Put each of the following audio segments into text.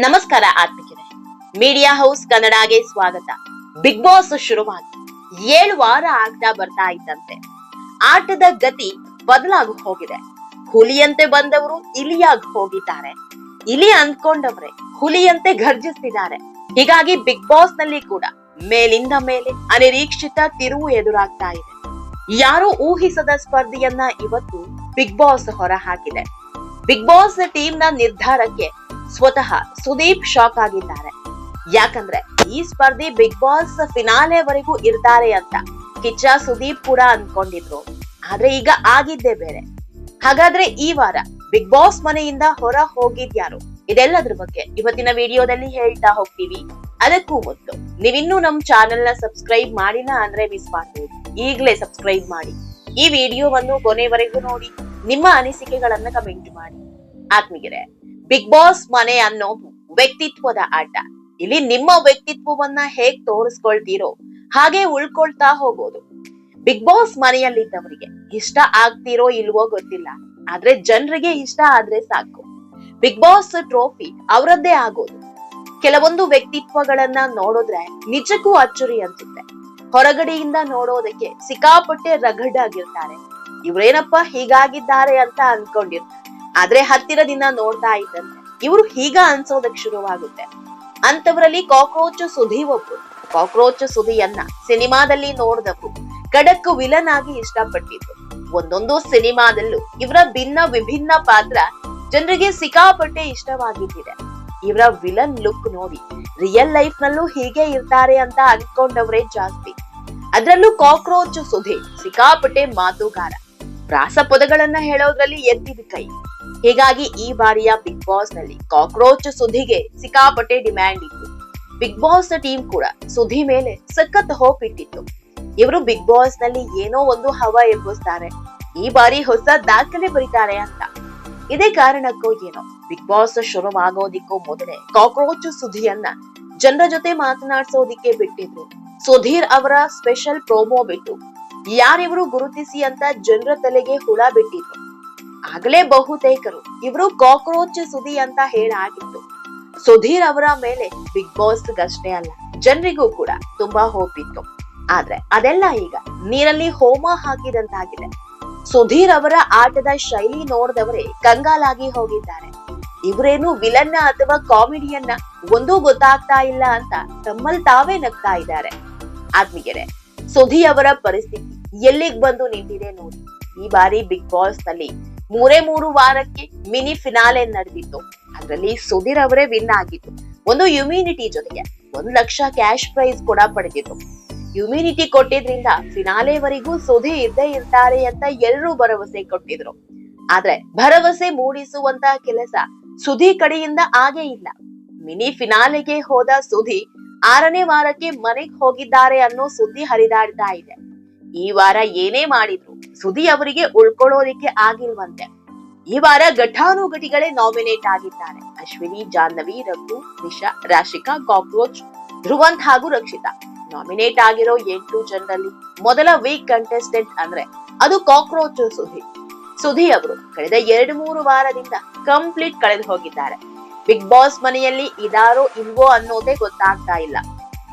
ನಮಸ್ಕಾರ ಆತ್ಮಿಕರೇ media house ಕನ್ನಡಗೆ ಸ್ವಾಗತ. Big boss ಶುರುವಾಗಿ. ಏಳು ವಾರ ಆಗ್ತಾ ಬರ್ತಾ ಇದ್ದಂತೆ. ಆಟದ ಗತಿ ಬದಲಾಗಿ ಹೋಗಿದೆ. ಹುಲಿಯಂತೆ ಬಂದವರು ಇಲಿಯಾಗಿ ಹೋಗಿದ್ದಾರೆ. ಇಲಿ ಅಂದ್ಕೊಂಡವ್ರೆ ಹುಲಿಯಂತೆ ಗರ್ಜಿಸ್ತಿದ್ದಾರೆ ಹೀಗಾಗಿ ಬಿಗ್ ಬಾಸ್ನಲ್ಲಿ ಕೂಡ ಮೇಲಿಂದ ಮೇಲೆ ಅನಿರೀಕ್ಷಿತ ತಿರುವು ಎದುರಾಗ್ತಾ ಇದೆ. ಯಾರು ಊಹಿಸದ ಸ್ಪರ್ಧೆಯನ್ನ ಇವತ್ತು ಬಿಗ್ ಬಾಸ್ ಹೊರ ಹಾಕಿದೆ ಬಿಗ್ ಬಾಸ್ ಟೀಮ್ನ ನಿರ್ಧಾರಕ್ಕೆ ಸ್ವತಃ ಸುದೀಪ್ ಶಾಕ್ ಆಗಿದ್ದಾರೆ. ಯಾಕಂದ್ರೆ ಈ ಸ್ಪರ್ಧೆ ಬಿಗ್ ಬಾಸ್ ಫಿನಾಲೆವರೆಗೂ ಇರ್ತಾರೆ ಅಂತ ಕಿಚ್ಚ ಸುದೀಪ್ ಕೂಡ ಅನ್ಕೊಂಡಿದ್ರು. ಆದ್ರೆ ಈಗ ಆಗಿದ್ದೇ ಬೇರೆ. ಹಾಗಾದ್ರೆ ಈ ವಾರ ಬಿಗ್ ಬಾಸ್ ಮನೆಯಿಂದ ಹೊರ ಹೋಗಿದ್ಯಾರು? ಇದೆಲ್ಲದ್ರ ಬಗ್ಗೆ ಇವತ್ತಿನ ವಿಡಿಯೋದಲ್ಲಿ ಹೇಳ್ತಾ ಹೋಗ್ತೀವಿ. ಅದಕ್ಕೂ ಮೊದಲು ನೀವಿನ್ನೂ ನಮ್ ಚಾನೆಲ್ನ ಸಬ್ಸ್ಕ್ರೈಬ್ ಮಾಡಿಲ್ಲ ಅಂದ್ರೆ ಮಿಸ್ ಮಾಡ್ಬೋದು ಈಗಲೇ ಸಬ್ಸ್ಕ್ರೈಬ್ ಮಾಡಿ. ಈ ವಿಡಿಯೋವನ್ನು ಕೊನೆವರೆಗೂ ನೋಡಿ. ನಿಮ್ಮ ಅನಿಸಿಕೆಗಳನ್ನ ಕಮೆಂಟ್ ಮಾಡಿ. ಆತ್ಮೀಗೆರೆ ಬಿಗ್ ಬಾಸ್ ಮನೆ ಅನ್ನೋದು ವ್ಯಕ್ತಿತ್ವದ ಆಟ. ಇಲ್ಲಿ ನಿಮ್ಮ ವ್ಯಕ್ತಿತ್ವವನ್ನ ಹೇಗ್ ತೋರಿಸ್ಕೊಳ್ತೀರೋ ಹಾಗೆ ಉಳ್ಕೊಳ್ತಾ ಹೋಗೋದು. ಬಿಗ್ ಬಾಸ್ ಮನೆಯಲ್ಲಿದ್ದವರಿಗೆ ಇಷ್ಟ ಆಗ್ತಿರೋ ಇಲ್ವೋ ಗೊತ್ತಿಲ್ಲ. ಆದ್ರೆ ಜನರಿಗೆ ಇಷ್ಟ ಆದ್ರೆ ಸಾಕು. ಬಿಗ್ ಬಾಸ್ ಟ್ರೋಫಿ ಅವರದ್ದೇ ಆಗೋದು. ಕೆಲವೊಂದು ವ್ಯಕ್ತಿತ್ವಗಳನ್ನ ನೋಡಿದ್ರೆ ನಿಜಕ್ಕೂ ಅಚ್ಚುರಿ ಅನ್ಸುತ್ತೆ. ಹೊರಗಡೆಯಿಂದ ನೋಡೋದಕ್ಕೆ ಸಿಕ್ಕಾಪಟ್ಟೆ ರಗಡ್ ಆಗಿರ್ತಾರೆ. ಇವ್ರೇನಪ್ಪ ಹೀಗಾಗಿದ್ದಾರೆ ಅಂತ ಅನ್ಕೊಂಡಿರ್ತಾರೆ ಆದ್ರೆ ಹತ್ತಿರದಿಂದ ನೋಡ್ತಾ ಇದ್ದಂತೆ. ಇವರು ಹೀಗ ಅನ್ಸೋದಕ್ ಶುರುವಾಗುತ್ತೆ. ಅಂತವರಲ್ಲಿ ಕಾಕ್ರೋಚ್ ಸುಧಿ ಒಬ್ರು. ಕಾಕ್ರೋಚ್ ಸುಧಿಯನ್ನ ಸಿನಿಮಾದಲ್ಲಿ ನೋಡಿದವರು. ಖಡಕ್ ವಿಲನ್ ಆಗಿ ಇಷ್ಟಪಟ್ಟಿದ್ರು. ಒಂದೊಂದು ಸಿನಿಮಾದಲ್ಲೂ ಇವರ ಭಿನ್ನ ವಿಭಿನ್ನ ಪಾತ್ರ ಜನರಿಗೆ ಸಿಕ್ಕಾಪಟ್ಟೆ ಇಷ್ಟವಾಗಿದ್ದಿದೆ. ಇವರ ವಿಲನ್ ಲುಕ್ ನೋಡಿ ರಿಯಲ್ ಲೈಫ್ ನಲ್ಲೂ ಹೀಗೆ ಇರ್ತಾರೆ ಅಂತ ಅನ್ಕೊಂಡವರೇ ಜಾಸ್ತಿ. ಅದ್ರಲ್ಲೂ ಕಾಕ್ರೋಚ್ ಸುಧಿ ಸಿಕ್ಕಾಪಟ್ಟೆ ಮಾತುಗಾರ. ಪ್ರಾಸ ಪದಗಳನ್ನ ಹೇಳೋದ್ರಲ್ಲಿ ಎತ್ತಿದ ಕೈ. ಹೀಗಾಗಿ ಈ ಬಾರಿಯ ಬಿಗ್ ಬಾಸ್ನಲ್ಲಿ ಕಾಕ್ರೋಚ್ ಸುಧಿಗೆ ಸಿಕ್ಕಾಪಟ್ಟೆ ಡಿಮ್ಯಾಂಡ್ ಇತ್ತು. ಬಿಗ್ ಬಾಸ್ ಟೀಮ್ ಕೂಡ ಸುಧಿ ಮೇಲೆ ಸಖತ್ ಹೋಪ್ ಇಟ್ಟಿತ್ತು. ಇವರು ಬಿಗ್ ಬಾಸ್ನಲ್ಲಿ ಏನೋ ಒಂದು ಹವ ಎಬ್ಬಿಸ್ತಾರೆ. ಈ ಬಾರಿ ಹೊಸ ದಾಖಲೆ ಬರೀತಾರೆ ಅಂತ. ಇದೇ ಕಾರಣಕ್ಕೂ ಏನೋ ಬಿಗ್ ಬಾಸ್ ಶುರುವಾಗೋದಿಕ್ಕೂ ಮೊದಲೇ ಕಾಕ್ರೋಚ್ ಸುಧಿಯನ್ನ ಜನರ ಜೊತೆ ಮಾತನಾಡ್ಸೋದಿಕ್ಕೆ ಬಿಟ್ಟಿದ್ರು. ಸುಧೀರ್ ಅವರ ಸ್ಪೆಷಲ್ ಪ್ರೋಮೋ ಬಿಟ್ಟು ಯಾರಿವರು ಗುರುತಿಸಿ ಅಂತ ಜನರ ತಲೆಗೆ ಹುಳ ಬಿಟ್ಟಿತ್ತು ಆಗಲೇ ಬಹುತೇಕರು ಇವರು ಕಾಕ್ರೋಚ್ ಸುದಿ ಅಂತ ಹೇಳಾಗಿತ್ತು. ಸುಧೀರ್ ಅವರ ಮೇಲೆ ಬಿಗ್ ಬಾಸ್ ಗಷ್ಟೇ ಅಲ್ಲ, ಜನರಿಗೂ ಕೂಡ ತುಂಬಾ ಹೋಪ್ ಇತ್ತು ಆದ್ರೆ ಅದೆಲ್ಲ ಈಗ ನೀರಲ್ಲಿ ಹೋಮ ಹಾಕಿದಂತಾಗಿದೆ. ಸುಧೀರ್ ಅವರ ಆಟದ ಶೈಲಿ ನೋಡಿದವರೇ ಕಂಗಾಲಾಗಿ ಹೋಗಿದ್ದಾರೆ. ಇವರೇನು ವಿಲನ್ನ ಅಥವಾ ಕಾಮಿಡಿಯನ್ನ ಒಂದೂ ಗೊತ್ತಾಗ್ತಾ ಇಲ್ಲ ಅಂತ ತಮ್ಮಲ್ಲಿ ತಾವೇ ನಗ್ತಾ ಇದ್ದಾರೆ. ಆತ್ಮೀಗೆರೆ ಸುಧಿ ಅವರ ಪರಿಸ್ಥಿತಿ ಎಲ್ಲಿಗ್ ಬಂದು ನಿಂತಿದೆ ನೋಡಿ. ಈ ಬಾರಿ ಬಿಗ್ ಬಾಸ್ನಲ್ಲಿ ಮೂರೇ ಮೂರು ವಾರಕ್ಕೆ ಮಿನಿ ಫಿನಾಲೆ ನಡೆದಿತ್ತು. ಅದರಲ್ಲಿ ಸುಧೀರ್ ಅವರೇ ವಿನ್ ಆಗಿತ್ತು ಒಂದು ಇಮ್ಯುನಿಟಿ ಜೊತೆಗೆ ಒಂದ್ ಲಕ್ಷ ಕ್ಯಾಶ್ ಪ್ರೈಸ್ ಕೂಡ ಪಡೆದಿತ್ತು. ಇಮ್ಯುನಿಟಿ ಕೊಟ್ಟಿದ್ರಿಂದ ಫಿನಾಲೆವರೆಗೂ ಸುಧಿ ಇದ್ದೇ ಇರ್ತಾರೆ ಅಂತ ಎಲ್ಲರೂ ಭರವಸೆ ಕೊಟ್ಟಿದ್ರು. ಆದ್ರೆ ಭರವಸೆ ಮೂಡಿಸುವಂತ ಕೆಲಸ ಸುಧಿ ಕಡೆಯಿಂದ ಆಗೇ ಇಲ್ಲ. ಮಿನಿ ಫಿನಾಲೆಗೆ ಹೋದ ಸುಧಿ ಆರನೇ ವಾರಕ್ಕೆ ಮನೆಗ್ ಹೋಗಿದ್ದಾರೆ ಅನ್ನೋ ಸುದ್ದಿ ಹರಿದಾಡ್ತಾ ಇದೆ. ಈ ವಾರ ಏನೇ ಮಾಡಿದ್ರು ಸುದಿ ಅವರಿಗೆ ಉಳ್ಕೊಳ್ಳೋದಿಕ್ಕೆ ಆಗಿಲ್ವಂತೆ. ಈ ವಾರ ಘಟಾನುಘಟಿಗಳೇ ನಾಮಿನೇಟ್ ಆಗಿದ್ದಾರೆ. ಅಶ್ವಿನಿ, ಜಾಹ್ನವಿ, ರಘು, ನಿಶಾ, ರಾಶಿಕಾ, ಕಾಕ್ರೋಚ್, ಧ್ರುವಂತ್ ಹಾಗೂ ರಕ್ಷಿತಾ. ನಾಮಿನೇಟ್ ಆಗಿರೋ ಎಂಟು ಜನರಲ್ಲಿ ಮೊದಲ ವೀಕ್ ಕಂಟೆಸ್ಟೆಂಟ್ ಅಂದ್ರೆ ಅದು ಕಾಕ್ರೋಚ್ ಸುಧಿ ಸುಧಿ ಅವರು ಕಳೆದ ಎರಡು ಮೂರು ವಾರದಿಂದ ಕಂಪ್ಲೀಟ್ ಕಳೆದು ಹೋಗಿದ್ದಾರೆ ಬಿಗ್ ಬಾಸ್ ಮನೆಯಲ್ಲಿ ಇದಾರೋ ಇಲ್ವೋ ಅನ್ನೋದೇ ಗೊತ್ತಾಗ್ತಾ ಇಲ್ಲ.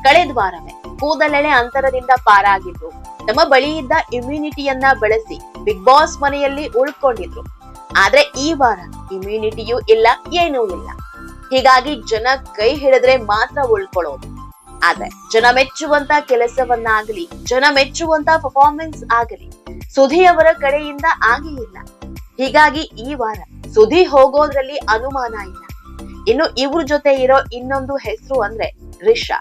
ಕಳೆದ ವಾರವೇ ಕೂದಲೆಳೆ ಅಂತರದಿಂದ ಪಾರಾಗಿದ್ರು ತಮ್ಮ ಬಳಿ ಇದ್ದ ಇಮ್ಯುನಿಟಿಯನ್ನ ಬಳಸಿ ಬಿಗ್ ಬಾಸ್ ಮನೆಯಲ್ಲಿ ಉಳ್ಕೊಂಡಿದ್ರು. ಆದ್ರೆ ಈ ವಾರ ಇಮ್ಯುನಿಟಿಯೂ ಇಲ್ಲ, ಏನೂ ಇಲ್ಲ. ಹೀಗಾಗಿ ಜನ ಕೈ ಹಿಡಿದ್ರೆ ಮಾತ್ರ ಉಳ್ಕೊಳ್ಳೋದು. ಆದ್ರೆ ಜನ ಮೆಚ್ಚುವಂತ ಕೆಲಸವನ್ನಾಗಲಿ, ಜನ ಮೆಚ್ಚುವಂತ ಪರ್ಫಾರ್ಮೆನ್ಸ್ ಆಗಲಿ, ಸುಧಿ ಅವರ ಕಡೆಯಿಂದ ಆಗೇ ಇಲ್ಲ. ಹೀಗಾಗಿ ಈ ವಾರ ಸುಧಿ ಹೋಗೋದ್ರಲ್ಲಿ ಅನುಮಾನ ಇಲ್ಲ. ಇನ್ನು ಇವ್ರ ಜೊತೆ ಇರೋ ಇನ್ನೊಂದು ಹೆಸರು ಅಂದ್ರೆ ರಿಷಾ.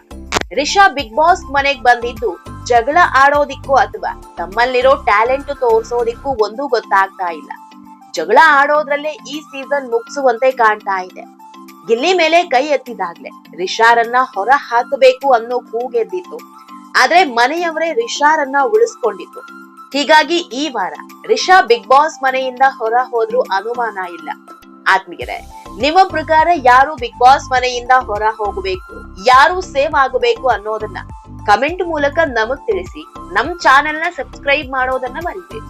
ರಿಷಾ ಬಿಗ್ ಬಾಸ್ ಮನೆಗ್ ಬಂದಿದ್ದು ಜಗಳ ಆಡೋದಿಕ್ಕೂ ಅಥವಾ ತಮ್ಮಲ್ಲಿರೋ ಟ್ಯಾಲೆಂಟ್ ತೋರ್ಸೋದಿಕ್ಕೂ ಒಂದು ಗೊತ್ತಾಗ್ತಾ ಇಲ್ಲ. ಜಗಳ ಆಡೋದ್ರಲ್ಲೇ ಈ ಸೀಸನ್ ಮುಗಿಸುವಂತೆ ಕಾಣ್ತಾ ಇದೆ. ಗಿಲ್ಲಿ ಮೇಲೆ ಕೈ ಎತ್ತಿದಾಗ್ಲೆ ರಿಷಾರನ್ನ ಹೊರ ಹಾಕಬೇಕು ಅನ್ನೋ ಕೂಗೆದ್ದಿತ್ತು ಆದ್ರೆ ಮನೆಯವರೇ ರಿಷಾರನ್ನ ಉಳಿಸ್ಕೊಂಡಿತ್ತು ಹೀಗಾಗಿ ಈ ವಾರ ರಿಷಾ ಬಿಗ್ ಬಾಸ್ ಮನೆಯಿಂದ ಹೊರ ಹೋದ್ರೂ ಅನುಮಾನ ಇಲ್ಲ. ಆತ್ಮೀಯರೇ ನಿಮ್ಮ ಪ್ರಕಾರ ಯಾರು ಬಿಗ್ ಬಾಸ್ ಮನೆಯಿಂದ ಹೊರ ಹೋಗಬೇಕು? ಯಾರು ಸೇವ್ ಆಗಬೇಕು ಅನ್ನೋದನ್ನ? ಕಮೆಂಟ್ ಮೂಲಕ ನಮಗ್ ತಿಳಿಸಿ. ನಮ್ ಚಾನೆಲ್ನ ಸಬ್ಸ್ಕ್ರೈಬ್ ಮಾಡೋದನ್ನ ಮರಿಬೇಡಿ.